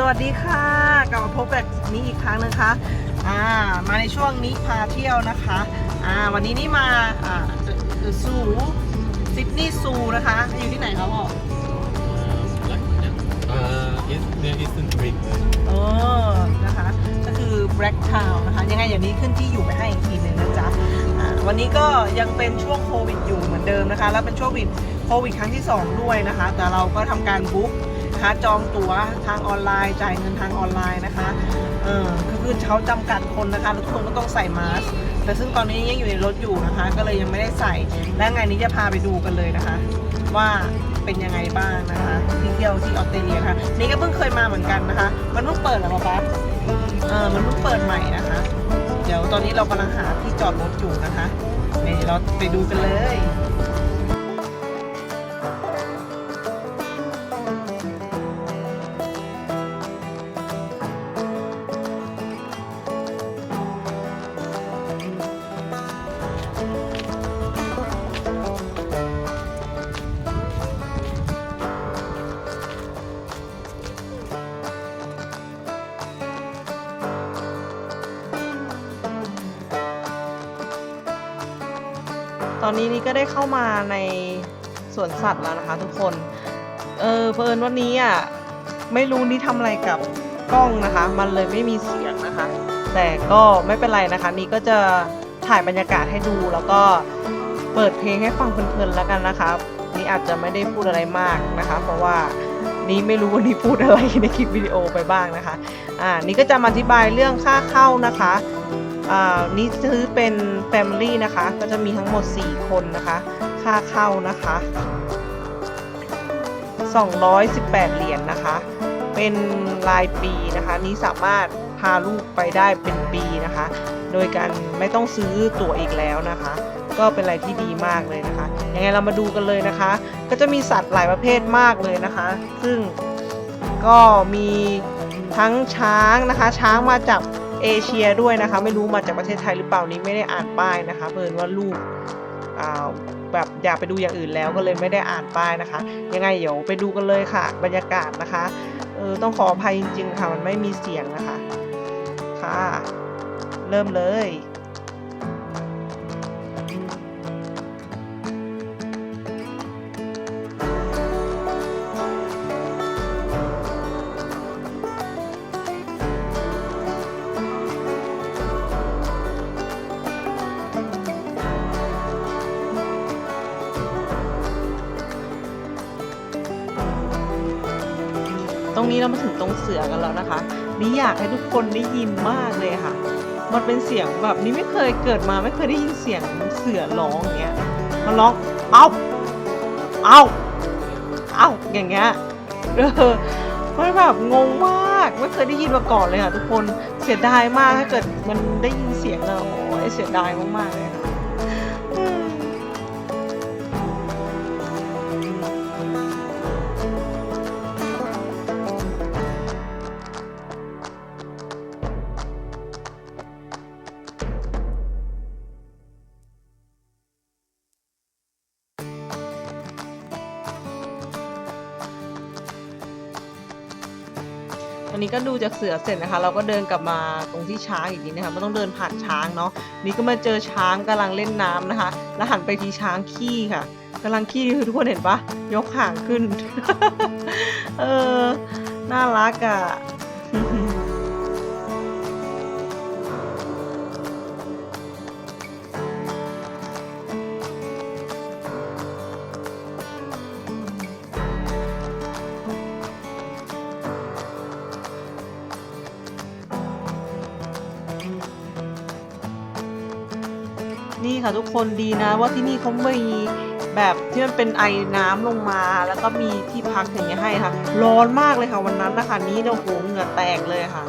สวัสดีค่ะ กลับมาพบกับนี้อีกครั้งนะคะอ่ามาในช่วงนี้พาเที่ยวนะคะอ่าวันนี้นี่มาอ่าซูซิดนีย์ซูนะคะอยู่ที่ไหนครับพ่อ Uh, is there isn't ring เลยเออนะคะ ก็คือ Black Town นะคะ ยังไงอย่างนี้ขึ้นที่อยู่ไปให้อีกทีหนึ่งนะจ๊ะอ่าวันนี้ก็ยังเป็นช่วงโควิดอยู่เหมือนเดิมนะคะ แล้วเป็นช่วงโควิดโควิดครั้งที่ 2 ด้วยนะคะ แต่เราก็ทำการบุ๊ก นะคะจองตั๋วทางออนไลน์ จ่ายเงินทางออนไลน์นะคะเออคือเขาจำกัดคนนะคะทุกคนก็ต้องใส่มาสก์แต่ซึ่งตอนนี้ยังอยู่ในรถอยู่นะคะ ก็เลยยังไม่ได้ใส่ และไงนี้จะพาไปดูกันเลยนะคะ ว่าเป็นยังไงบ้างนะคะที่เที่ยวที่ออสเตรเลียนะคะนี่ก็เพิ่งเคยมาเหมือนกันนะคะ มันเพิ่งเปิดหรอป๊าป๊าเออมันเพิ่งเปิดใหม่นะคะ เดี๋ยวตอนนี้เรากำลังหาที่จอดรถอยู่นะคะเดี๋ยวเราไปดูกันเลย ตอนนี้นี่ก็ได้เข้ามาในสวนสัตว์แล้วนะคะ ทุกคน เออเพอิญวันนี้อะไม่รู้นี่ทำอะไรกับกล้องนะคะ มันเลยไม่มีเสียงนะคะ แต่ก็ไม่เป็นไรนะคะ นี่ก็จะถ่ายบรรยากาศให้ดูแล้วก็เปิดเพลงให้ฟังเพลินๆแล้วกันนะคะนี่อาจจะไม่ได้พูดอะไรมากนะคะ เพราะว่านี่ไม่รู้ว่านี่พูดอะไรในคลิปวิดีโอไปบ้างนะคะ อ่า นี่ก็จะมาอธิบายเรื่องค่าเข้านะคะ นี่ซื้อเป็น Family นะคะ ก็จะมีทั้งหมด 4 คนนะคะ ค่าเข้านะคะ 218 เหรียญนนะคะ เป็นรายปีนะคะ นี้สามารถพาลูกไปได้เป็นปีนะคะ โดยการไม่ต้องซื้อตั๋วอีกแล้วนะคะ ก็เป็นอะไรที่ดีมากเลยนะคะ ยังไงเรามาดูกันเลยนะคะ ก็จะมีสัตว์หลายประเภทมากเลยนะคะ ซึ่งก็มีทั้งช้างนะคะ ช้างมาจาก เอเชียด้วยนะคะ ไม่รู้มาจากประเทศไทยหรือเปล่านี้ไม่ได้อ่านป้ายนะคะเพิ่นว่าลูกอ่าแบบอยากไปดูอย่างอื่นแล้วก็เลยไม่ได้อ่านป้ายนะคะ ยังไงเดี๋ยวไปดูกันเลยค่ะ บรรยากาศนะคะเออต้องขออภัยจริงๆค่ะมันไม่มีเสียงนะคะค่ะ เริ่มเลย นี้เรามาถึงตรงเสือกันแล้วนะคะ นี่อยากให้ทุกคนได้ยินมากเลยค่ะ มันเป็นเสียงแบบนี้ไม่เคยเกิดมาไม่เคยได้ยินเสียงเสือร้องอย่างเงี้ย มันร้อง เอ้าเอ้าเอ้าอย่างเงี้ยเออมันแบบงงมากไม่เคยได้ยินมาก่อนเลยค่ะทุกคนเสียดายมากถ้าเกิดมันได้ยินเสียงแล้วโอ้ยเสียดายมากๆเลยค่ะ นนี้ก็ดูจากเสือเสร็จนะคะ เราก็เดินกลับมาตรงที่ช้างอีกทีนะคะไม่ต้องเดินผ่านช้างเนาะนี่ก็มาเจอช้างกำลังเล่นน้ำนะคะ แล้วหันไปที่ช้างขี้ค่ะกำลังขี้คือทุกคนเห็นปะยกหางขึ้น เออน่ารักอะ่ะ ค่ะทุกคนดีนะ ว่าที่นี่เขามีแบบที่มันเป็นไอน้ำลงมา แล้วก็มีที่พักอย่างเงี้ยให้ค่ะ ร้อนมากเลยค่ะวันนั้นนะคะนี้เนี่ยโอ้โหเหงื่อแตกเลยค่ะ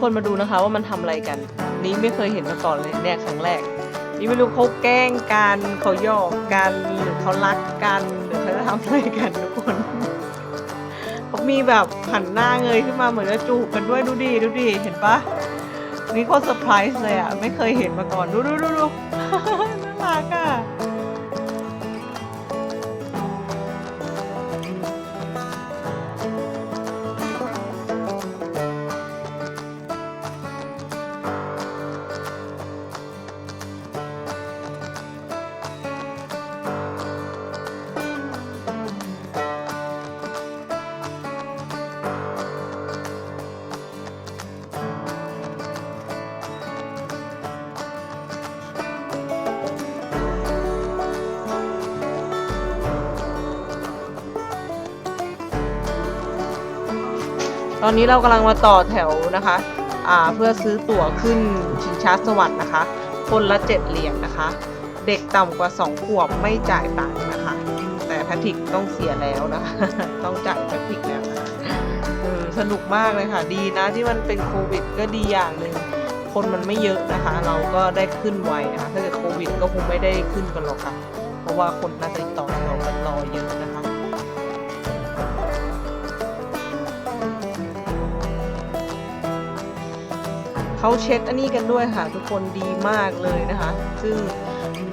คนมาดูนะคะว่ามันทำอะไรกัน นี้ไม่เคยเห็นมาก่อนเลยเนี่ยครั้งแรก นี่ไม่รู้เขาแกล้งกันเขาหยอกกันหรือเขารักกันหรือเขาจะทำอะไรกันทุกคนเขามีแบบหันหน้าเงยขึ้นมาเหมือนจะจูบกันด้วยดูดิดูดิเห็นปะนี่โคตรเซอร์ไพรส์เลยอะไม่เคยเห็นมาก่อนดูดูดูดู อนนี้เรากำลังมาต่อแถวนะคะอ่าเพื่อซื้อตั๋วขึ้นชิงช้าสวรรค์นะคะ คนละเจ็ดเหรียญนะคะ เด็กต่ำกว่าสองขวบไม่จ่ายตังค์นะคะ แต่แพทริกต้องเสียแล้วนะคะต้องจ่ายแพทริกแล้วนะสนุกมากเลยค่ะ ดีนะที่มันเป็นโควิดก็ดีอย่างหนึ่งคนมันไม่เยอะนะคะ เราก็ได้ขึ้นไวนะคะถ้าเกิดโควิดก็คงไม่ได้ขึ้นกันหรอกค่ะ เพราะว่าคนน่าจะต่อแถวกันรอเยอะนะคะ เขาเช็ดอันนี้กันด้วยค่ะ ทุกคนดีมากเลยนะคะ ซึ่ง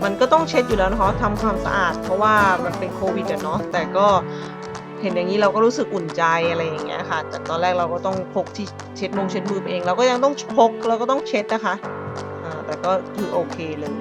มันก็ต้องเช็ดอยู่แล้วนะคะทำความสะอาด เพราะว่ามันเป็นโควิดอะเนาะแต่ก็เห็นอย่างนี้เราก็รู้สึกอุ่นใจอะไรอย่างเงี้ยค่ะ แต่ตอนแรกเราก็ต้องพกที่เช็ดมงเช็ดมือเอง เราก็ยังต้องพกเราก็ต้องเช็ดนะคะแต่ก็คือโอเคเลย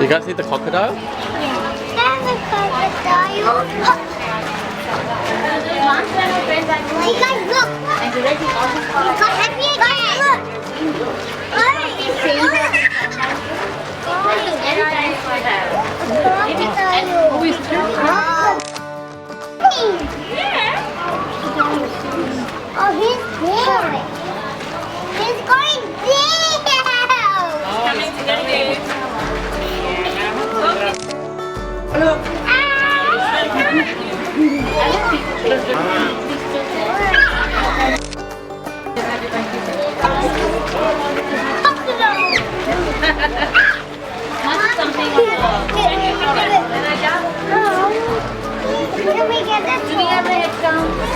You guys see the crocodile? Yeah. That's a crocodile. You guys look. You got happy again. Look. Oh, Junior, wait, come.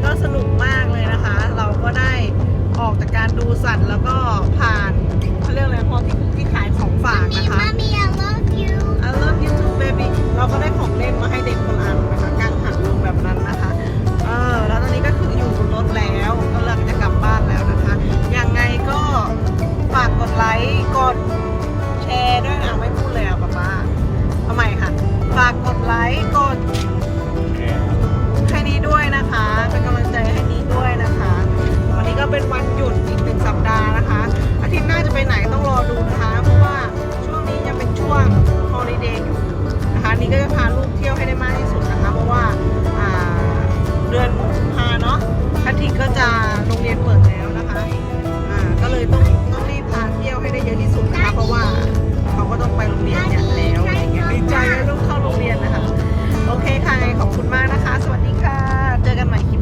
้ก็สนุกมากเลยนะคะ เราก็ได้ออกจากการดูสัตว์แล้วก็ผ่านเขาเรียกอะไรพอที่ที่ขายของฝากนะคะ พาลูกเที่ยวให้ได้มากที่สุดนะคะ เพราะว่าเดือนกุมภาเนาะแพทิกก็จะโรงเรียนเปิดแล้วนะคะ อ่า ก็เลยต้องต้องรีบพาเที่ยวให้ได้เยอะที่สุดนะคะ เพราะว่าเขาก็ต้องไปโรงเรียนเนี่ยแล้วอย่างเงี้ยดีใจเลยลูกเข้าโรงเรียนนะคะ โอเคค่ะขอบคุณมากนะคะ สวัสดีค่ะ เจอกันใหม่คลิป